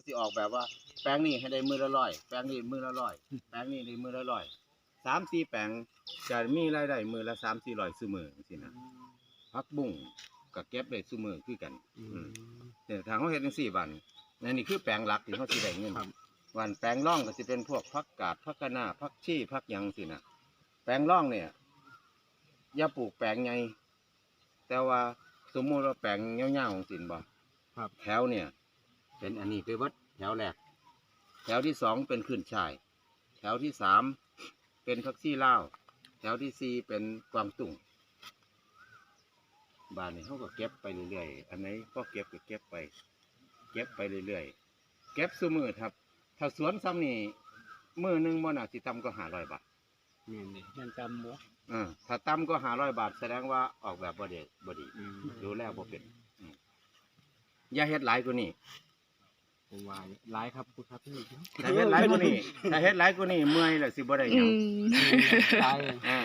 ก็สิออกแบบว่า แปลงนี้ให้ได้มือละร้อยแปลงนี้มือละร้อยแปลงนี้ได้มือละร้อยสามสี่แปลงจะมีรายได้มือละสามสี่ร้อยซื้อมือสินะพักบุ้งกับเก็บได้ซื้อมือคือกันอือืมมแต่ทางเขาเฮ็ดจังซี่บัดนนั่นนี่คือแปลงหลักที่เขาสิได้เงินครับวันแปลงร่องก็สิเป็นพวกพักกาดพักกะหน้าพักชี่พักหยังสินะแปลงร่องเนี่ยอย่าปลูกแปลงใหญ่แต่ว่าสมมุติว่าแปลงเงี้ยวๆของสินบ่ครับแถวเนี่ย เป็นอันนี้คือวัดแถวแรก แถวที่สองเป็นขึ้นชาย แถวที่สามเป็นพักซี่ลาวแถวที่สี่เป็นกวางตุ้งบ้านนี้เขาก็เก็บไปเรื่อยๆ อันไหนก็เก็บก็เก็บไป เก็บไปเรื่อยๆ เก็บซุมือครับ ถ้าสวนซ้ำนี่มือหนึ่งบ่น่าสิต่ำก็หาร้อยบาทแม่นดิยันจำบ่เออถ้าต่ำก็หาร้อยบาทแสดงว่าออกแบบบ่ดีบ่ดีอืมดูแลบ่เป็น อย่าเฮ็ดหลายกว่านี้ ผมว่าหลายครับคุณครับพี่ถ้าเฮ็ดหลายกว่านี้ถ้าเฮ็ดหลายกว่านี้เมื่อยแล้วสิบ่ได้หอืยังม หลายอ่า